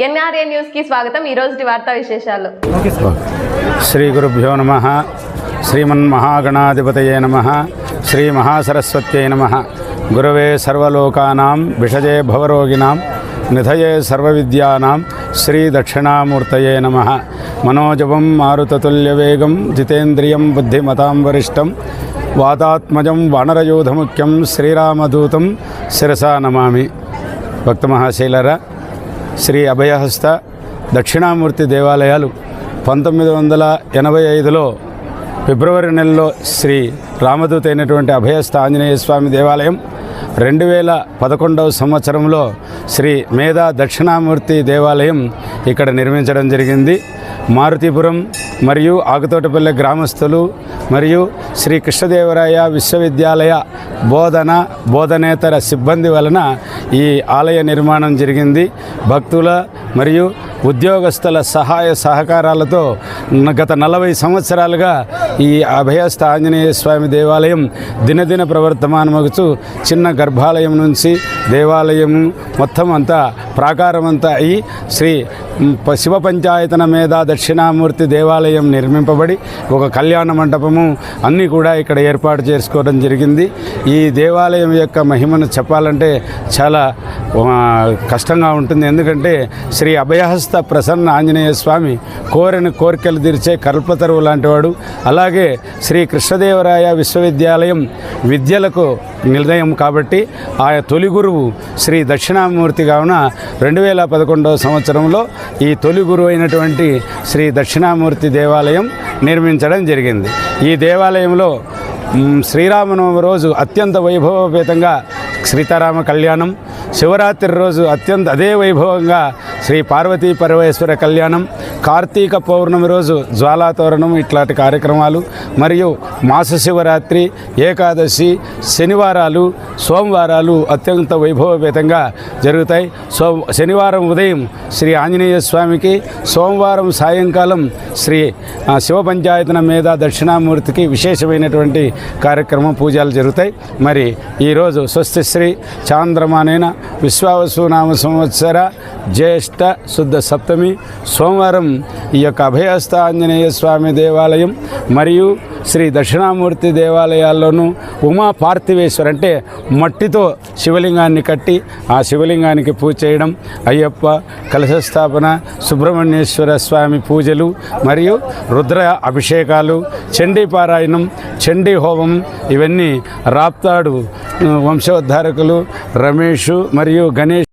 NRA న్యూస్కి స్వాగతం. ఈ రోజు వార్తా విశేషాలు. శ్రీ గురుభ్యో నమ. శ్రీమన్మహాగణాధిపతయే నమ. శ్రీ మహాసరస్వత్యై నమ. గురవే సర్వలోకానాం విషజే భవరోగిణాం నిధయే సర్వవిద్యానాం శ్రీ దక్షిణామూర్తయే నమ. మనోజవం మారుతతుల్యవేగం జితేంద్రియం బుద్ధిమతాం వరిష్టం వాతాత్మజం వానరయూధముఖ్యం శ్రీరామదూతం శిరసా నమామి. భక్త మహాశైలరా శ్రీ అభయహస్త దక్షిణామూర్తి దేవాలయాలు పంతొమ్మిది వందల ఎనభై ఐదులో ఫిబ్రవరి నెలలో శ్రీ రామదూత అయినటువంటి అభయస్థ ఆంజనేయ స్వామి దేవాలయం రెండు వేల పదకొండవ సంవత్సరంలో శ్రీ మేధా దక్షిణామూర్తి దేవాలయం ఇక్కడ నిర్మించడం జరిగింది. మారుతీపురం మరియు ఆకుతోటపల్లె గ్రామస్తులు మరియు శ్రీ కృష్ణదేవరాయ విశ్వవిద్యాలయ బోధన బోధనేతర సిబ్బంది వలన ఈ ఆలయ నిర్మాణం జరిగింది. భక్తుల మరియు ఉద్యోగస్తుల సహాయ సహకారాలతో గత నలభై సంవత్సరాలుగా ఈ అభయస్థ ఆంజనేయ స్వామి దేవాలయం దినదిన ప్రవర్తమానమగుచు చిన్న గర్భాలయం నుంచి దేవాలయం మొత్తం అంతా ప్రాకారమంతా అయి శ్రీ ప- శివ పంచాయతన మీద దక్షిణామూర్తి దేవాలయం నిర్మింపబడి ఒక కళ్యాణ మండపము అన్నీ కూడా ఇక్కడ ఏర్పాటు చేసుకోవడం జరిగింది. ఈ దేవాలయం యొక్క మహిమను చెప్పాలంటే చాలా కష్టంగా ఉంటుంది. ఎందుకంటే శ్రీ అభయహస్త ప్రసన్న ఆంజనేయ స్వామి కోరిన కోరికలు తీర్చే కల్పతరువు లాంటివాడు. అలాగే శ్రీ కృష్ణదేవరాయ విశ్వవిద్యాలయం విద్యలకు నిలయం కాబట్టి ఆ తొలి గురువు శ్రీ దక్షిణామూర్తి కావున రెండు వేల పదకొండవ సంవత్సరంలో ఈ తొలి గురువు అయినటువంటి శ్రీ దక్షిణామూర్తి దేవాలయం నిర్మించడం జరిగింది. ఈ దేవాలయంలో శ్రీరామనవమి రోజు అత్యంత వైభవపేతంగా సీతారామ కళ్యాణం శివరాత్రి రోజు అత్యంత అదే వైభవంగా శ్రీ పార్వతీ పరమేశ్వర కళ్యాణం కార్తీక పౌర్ణమి రోజు జ్వాలాతోరణం ఇట్లాంటి కార్యక్రమాలు మరియు మాస శివరాత్రి ఏకాదశి శనివారాలు సోమవారాలు అత్యంత వైభవపేతంగా జరుగుతాయి. సో శనివారం ఉదయం శ్రీ ఆంజనేయ స్వామికి సోమవారం సాయంకాలం శ్రీ శివ పంచాయతన మీద దక్షిణామూర్తికి విశేషమైనటువంటి కార్యక్రమం పూజలు జరుగుతాయి. మరి ఈరోజు స్వస్తి శ్రీ చాంద్రమానేన విశ్వావసునామ సంవత్సర జ్యేష్ఠ శుద్ధ సప్తమి సోమవారం ఈ యొక్క అభయస్థ ఆంజనేయ స్వామి దేవాలయం మరియు శ్రీ దక్షిణామూర్తి దేవాలయాల్లోనూ ఉమా పార్థివేశ్వర్ అంటే మట్టితో శివలింగాన్ని కట్టి ఆ శివలింగానికి పూజ చేయడం అయ్యప్ప కలశ స్థాపన సుబ్రహ్మణ్యేశ్వర స్వామి పూజలు మరియు రుద్ర అభిషేకాలు చండీ పారాయణం చండీ హోమం ఇవన్నీ రాప్తాడు వంశోద్ధారకులు రమేష్ మరియు గణేష్